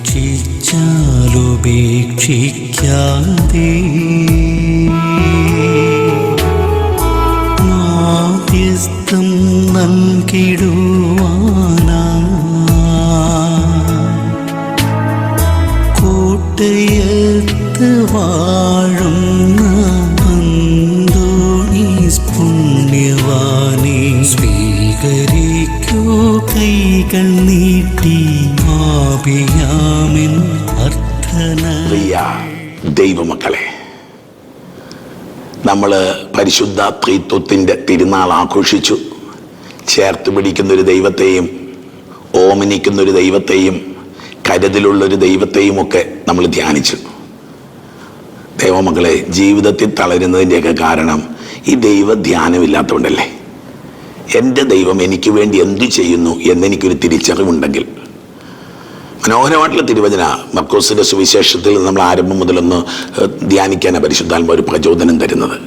ഉപേക്ഷിച്ചാലുപേക്ഷിക്കാതെ മാധ്യസ്ഥം നൽകിടുവാനാ. കോട്ടയത്ത് വാഴുന്ന പുണ്യവാനെ സ്വീകരിക്കൂ കൈകൾ നീട്ടി. ദൈവമക്കളെ നമ്മൾ പരിശുദ്ധ ത്രിത്വത്തിന്റെ തിരുനാൾ ആഘോഷിച്ചു. ചേർത്ത് പിടിക്കുന്നൊരു ദൈവത്തെയും ഓമനിക്കുന്നൊരു ദൈവത്തെയും കരുതലുള്ളൊരു ദൈവത്തെയും ഒക്കെ നമ്മൾ ധ്യാനിച്ചു. ദൈവമക്കളെ ജീവിതത്തിൽ തളരുന്നതിന്റെയൊക്കെ കാരണം ഈ ദൈവ ധ്യാനമില്ലാത്തതുകൊണ്ടല്ലേ എന്റെ ദൈവം എനിക്ക് വേണ്ടി എന്തു ചെയ്യുന്നു എന്നെനിക്കൊരു തിരിച്ചറിവുണ്ടെങ്കിൽ മനോഹരമായിട്ടുള്ള തിരുവചന. മക്കോസിന്റെ സുവിശേഷത്തിൽ നമ്മൾ ആരംഭം മുതലൊന്ന് ധ്യാനിക്കാനാണ് പരിശുദ്ധാത്മ ഒരു പ്രചോദനം തരുന്നത്.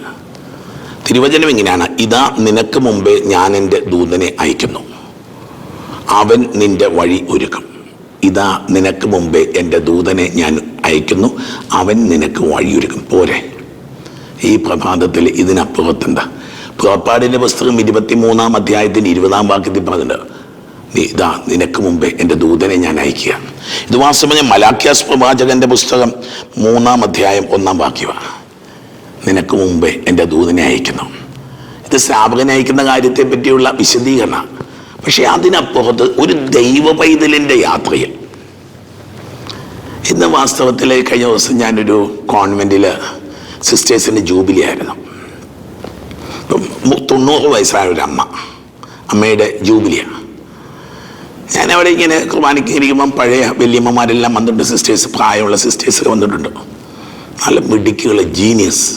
തിരുവചനം ഇങ്ങനെയാണ്. ഇതാ നിനക്ക് മുമ്പേ ഞാൻ എന്റെ ദൂതനെ അയക്കുന്നു. അവൻ നിന്റെ വഴി ഒരുക്കും. ഇതാ നിനക്ക് മുമ്പേ എന്റെ ദൂതനെ ഞാൻ അയക്കുന്നു. അവൻ നിനക്ക് വഴിയൊരുക്കും. പോരെ. ഈ പ്രഭാതത്തിൽ ഇതിനപ്പുറത്തുണ്ട് പുറപ്പാടിന്റെ പുസ്തകം ഇരുപത്തി മൂന്നാം അധ്യായത്തിന്റെ ഇരുപതാം വാക്യത്തിൽ പറഞ്ഞിട്ടുണ്ട്. നീ ഇതാ നിനക്ക് മുമ്പേ എന്റെ ദൂതനെ ഞാൻ അയക്കുക ഇത് വാസ്തവം മലാഖ്യാസ് പ്രവാചകന്റെ പുസ്തകം മൂന്നാം അധ്യായം ഒന്നാം വാക്യമാണ് നിനക്ക് മുമ്പേ എന്റെ ദൂതനെ അയക്കുന്നു ഇത് സ്ഥാപകനെ അയക്കുന്ന കാര്യത്തെ പറ്റിയുള്ള വിശദീകരണം. പക്ഷേ അതിനപ്പുറത്ത് ഒരു ദൈവ പൈതലിന്റെ യാത്രയിൽ. ഇന്ന് വാസ്തവത്തിൽ കഴിഞ്ഞ ദിവസം ഞാനൊരു കോൺവെന്റിൽ സിസ്റ്റേഴ്സിന്റെ ജൂബിലി ആയിരുന്നു തൊണ്ണൂറ് വയസ്സായ ഒരു അമ്മ. അമ്മയുടെ ജൂബിലിയാണ്. ഞാൻ അവിടെ ഇങ്ങനെ കുർബാനയ്ക്ക് ഇരിക്കുമ്പം പഴയ വലിയമ്മമാരെല്ലാം വന്നിട്ടുണ്ട്. സിസ്റ്റേഴ്സ് പ്രായമുള്ള സിസ്റ്റേഴ്സ് വന്നിട്ടുണ്ട്. നല്ല മിടിക്കുകൾ ജീനിയസ്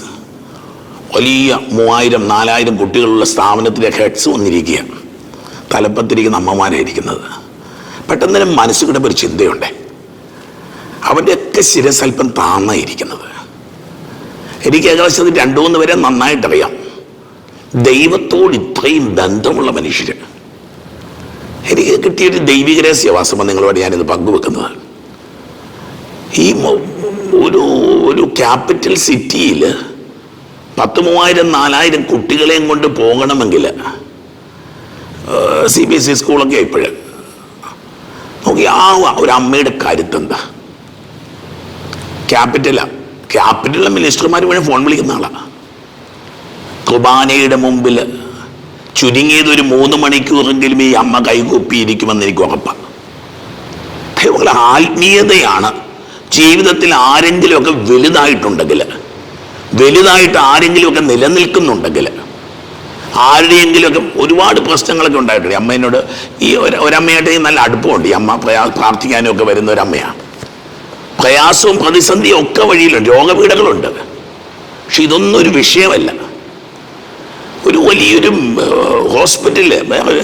വലിയ മൂവായിരം നാലായിരം കുട്ടികളുള്ള സ്ഥാപനത്തിലെ ഹെഡ്സ് വന്നിരിക്കുക. തലപ്പത്തിരിക്കുന്ന അമ്മമാരായിരിക്കുന്നത്. പെട്ടെന്ന് തന്നെ മനസ്സ് കിടപ്പ് ഒരു ചിന്തയുണ്ട്. അവന്റെയൊക്കെ അല്പം താന്നായിരിക്കുന്നത്. എനിക്ക് ഏകദേശം രണ്ടു മൂന്ന് പേരെ നന്നായിട്ടറിയാം. ദൈവത്തോട് ഇത്രയും ബന്ധമുള്ള മനുഷ്യർ എനിക്ക് കിട്ടിയൊരു ദൈവിക രഹസ്യവാസമാണ് നിങ്ങളോട് ഞാനിത് പങ്കുവെക്കുന്നത്. ഈ ഒരു ഒരു ക്യാപിറ്റൽ സിറ്റിയിൽ പത്ത് മൂവായിരം നാലായിരം കുട്ടികളെയും കൊണ്ട് പോകണമെങ്കിൽ സി ബി എസ് ഇ സ്കൂളൊക്കെ ഇപ്പോഴ് നോക്കി ആ ഒരു അമ്മയുടെ കരുത്തെന്താ ക്യാപിറ്റലാ ക്യാപിറ്റലിലെ മിനിസ്റ്റർമാർ വേണേൽ ഫോൺ വിളിക്കുന്ന ആളാണ് കുബാനയുടെ മുമ്പിൽ ചുരുങ്ങിയത് ഒരു മൂന്ന് മണിക്കൂറെങ്കിലും ഈ അമ്മ കൈകൂപ്പിയിരിക്കുമെന്ന് എനിക്ക് ഉറപ്പാണ് ദൈവങ്ങളെ ആത്മീയതയാണ്. ജീവിതത്തിൽ ആരെങ്കിലുമൊക്കെ വലുതായിട്ടുണ്ടെങ്കിൽ വലുതായിട്ട് ആരെങ്കിലുമൊക്കെ നിലനിൽക്കുന്നുണ്ടെങ്കിൽ ആരുടെയെങ്കിലുമൊക്കെ ഒരുപാട് പ്രശ്നങ്ങളൊക്കെ ഉണ്ടായിട്ടുണ്ട്. അമ്മേനോട് ഈ ഒരു ഒരമ്മയായിട്ട് നല്ല അടുപ്പമുണ്ട്. ഈ അമ്മ പ്രയാ പ്രാർത്ഥിക്കാനും ഒക്കെ വരുന്ന ഒരമ്മയാണ് പ്രയാസവും പ്രതിസന്ധിയും ഒക്കെ വഴിയിലുണ്ട്. രോഗപീഠകളുണ്ട്. പക്ഷെ ഇതൊന്നും ഒരു വിഷയമല്ല. വലിയൊരു ഹോസ്പിറ്റലിൽ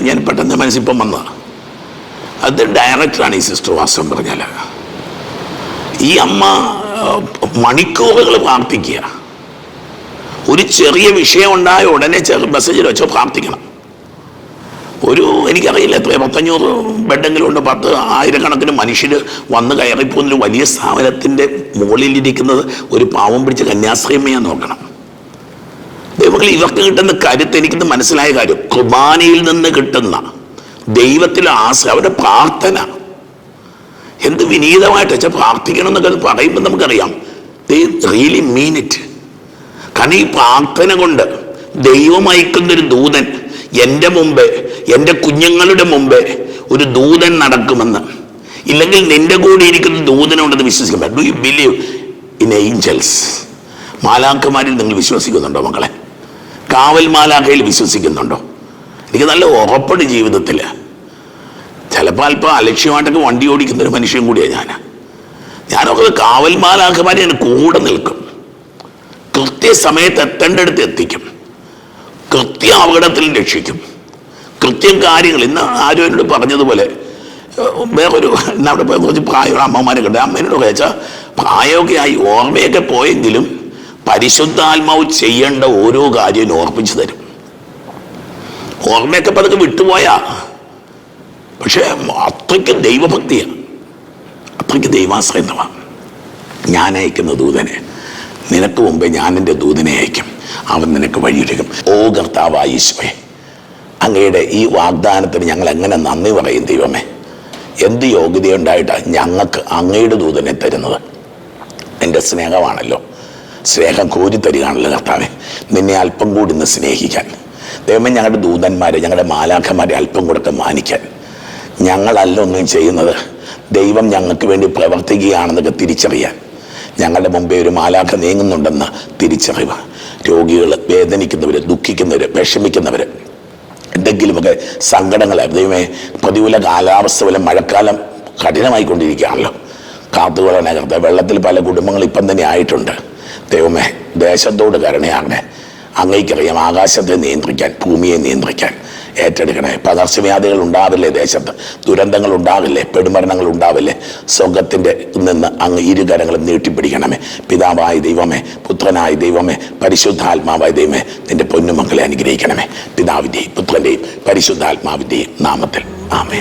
ഞാൻ പെട്ടെന്ന് മനസ്സിപ്പം വന്ന. അത് ഡയറക്ടറാണ് ഈ സിസ്റ്റർ വാസം പറഞ്ഞാൽ ഈ അമ്മ മണിക്കൂറുകൾ പ്രാർത്ഥിക്കുക. ഒരു ചെറിയ വിഷയം ഉണ്ടായ ഉടനെ ചെറു മെസ്സേജിൽ വെച്ചോ പ്രാർത്ഥിക്കണം. ഒരു എനിക്കറിയില്ല എത്ര പത്തഞ്ഞൂറ് ബെഡെങ്കിലും ഉണ്ട് പത്ത് ആയിരക്കണക്കിന് മനുഷ്യർ വന്ന് കയറിപ്പോകുന്നൊരു വലിയ സ്ഥാപനത്തിന്റെ മുകളിലിരിക്കുന്നത് ഒരു പാവം പിടിച്ച കന്യാശ്രീമയെ നോക്കണം. ദൈവങ്ങൾ ഇവർക്ക് കിട്ടുന്ന കരുത്ത് എനിക്ക് മനസ്സിലായ കാര്യം. കുർബാനയിൽ നിന്ന് കിട്ടുന്ന ദൈവത്തിലെ ആശ അവരുടെ പ്രാർത്ഥന. എന്ത് വിനീതമായിട്ട് വെച്ചാൽ പ്രാർത്ഥിക്കണം എന്നൊക്കെ പറയുമ്പോൾ നമുക്കറിയാം. റിയലി മീൻ ഇറ്റ് കാരണം ഈ പ്രാർത്ഥന കൊണ്ട് ദൈവം അയക്കുന്നൊരു ദൂതൻ എന്റെ മുമ്പേ എന്റെ കുഞ്ഞുങ്ങളുടെ മുമ്പേ ഒരു ദൂതൻ നടക്കുമെന്ന്. ഇല്ലെങ്കിൽ നിന്റെ കൂടെ ഇരിക്കുന്ന ദൂതനുണ്ടെന്ന് വിശ്വസിക്കുമ്പോൾ do you believe in angels മാലാക്കന്മാരിൽ നിങ്ങൾ വിശ്വസിക്കുന്നുണ്ടോ മക്കളെ? കാവൽ മാലാഖയിൽ വിശ്വസിക്കുന്നുണ്ടോ? എനിക്ക് നല്ല ഉറപ്പുണ്ട് ജീവിതത്തിൽ. ചിലപ്പോൾ അല്പം അലക്ഷ്യമായിട്ടൊക്കെ വണ്ടി ഓടിക്കുന്ന ഒരു മനുഷ്യൻ കൂടിയാണ് ഞാൻ. ഞാനൊക്കെ കാവൽ മാലാഖമാരെ ഞാൻ കൂടെ നിൽക്കും. കൃത്യസമയത്ത് എത്തേണ്ടടുത്ത് എത്തിക്കും. കൃത്യ അപകടത്തിൽ രക്ഷിക്കും. കൃത്യം കാര്യങ്ങൾ ഇന്ന് ആരും എന്നോട് പറഞ്ഞതുപോലെ വേറൊരു അവിടെ പോയി കുറച്ച് പ്രായമുള്ള അമ്മമാരെ കണ്ടു അമ്മേനോട് ചോദിച്ചാൽ പ്രായമൊക്കെ ആയി ഓർമ്മയൊക്കെ പോയെങ്കിലും പരിശുദ്ധാത്മാവ് ചെയ്യേണ്ട ഓരോ കാര്യവും ഓർമ്മിച്ചു തരും. ഓർമ്മയൊക്കെ പതുക്കെ വിട്ടുപോയാ. പക്ഷേ അത്രയ്ക്ക് ദൈവഭക്തിയാണ്. അത്രയ്ക്ക് ദൈവാശ്രയത്വമാണ് ഞാൻ അയക്കുന്ന ദൂതനെ. നിനക്ക് മുമ്പേ ഞാൻ എന്റെ ദൂതനെ അയക്കും. അവൻ നിനക്ക് വഴിയൊരുക്കും. ഓ കർത്താവായ അങ്ങയുടെ ഈ വാഗ്ദാനത്തിന് ഞങ്ങൾ എങ്ങനെ നന്ദി പറയും ദൈവമേ? എന്ത് യോഗ്യതയുണ്ടായിട്ടാണ് ഞങ്ങൾക്ക് അങ്ങയുടെ ദൂതനെ തരുന്നത്? എന്റെ സ്നേഹമാണല്ലോ. സ്നേഹം കോരി തരികയാണല്ലോ കർത്താവെ. നിന്നെ അല്പം കൂടി ഒന്ന് സ്നേഹിക്കാൻ. ദൈവമേ ഞങ്ങളുടെ ദൂതന്മാരെ ഞങ്ങളുടെ മാലാഖമാരെ അല്പം കൂടെ മാനിക്കാൻ. ഞങ്ങളല്ല ഒന്നും ചെയ്യുന്നത്. ദൈവം ഞങ്ങൾക്ക് വേണ്ടി പ്രവർത്തിക്കുകയാണെന്നൊക്കെ തിരിച്ചറിയാൻ. ഞങ്ങളുടെ മുമ്പേ ഒരു മാലാഖ നീങ്ങുന്നുണ്ടെന്ന് തിരിച്ചറിവ്. രോഗികൾ വേദനിക്കുന്നവർ ദുഃഖിക്കുന്നവർ വിഷമിക്കുന്നവർ എന്തെങ്കിലുമൊക്കെ സങ്കടങ്ങൾ ദൈവമേ പ്രതികൂല കാലാവസ്ഥ പോലെ മഴക്കാലം കഠിനമായിക്കൊണ്ടിരിക്കുകയാണല്ലോ. കാത്തുകൊള്ളനകത്ത് വെള്ളത്തിൽ പല കുടുംബങ്ങൾ ഇപ്പം തന്നെ ആയിട്ടുണ്ട്. ദൈവമേ ദേശത്തോട് കരുണയാകണേ അങ്ങേക്കറിയാം ആകാശത്തെ നിയന്ത്രിക്കാൻ ഭൂമിയെ നിയന്ത്രിക്കാൻ ഏറ്റെടുക്കണേ. പകർച്ചവ്യാധികൾ ഉണ്ടാവില്ലേ ദേശത്ത്? ദുരന്തങ്ങൾ ഉണ്ടാവില്ലേ? പെടുമരണങ്ങൾ ഉണ്ടാവില്ലേ? സ്വർഗത്തിന്റെ നിന്ന് അങ്ങ് ഇരുകരങ്ങളും നീട്ടിപ്പിടിക്കണമേ. പിതാവായ ദൈവമേ പുത്രനായ ദൈവമേ പരിശുദ്ധാത്മാവായ ദൈവമേ നിന്റെ പൊന്നുമക്കളെ അനുഗ്രഹിക്കണമേ. പിതാവിന്റെയും പുത്രന്റെയും പരിശുദ്ധാത്മാവിന്റെയും നാമത്തിൽ. ആമേ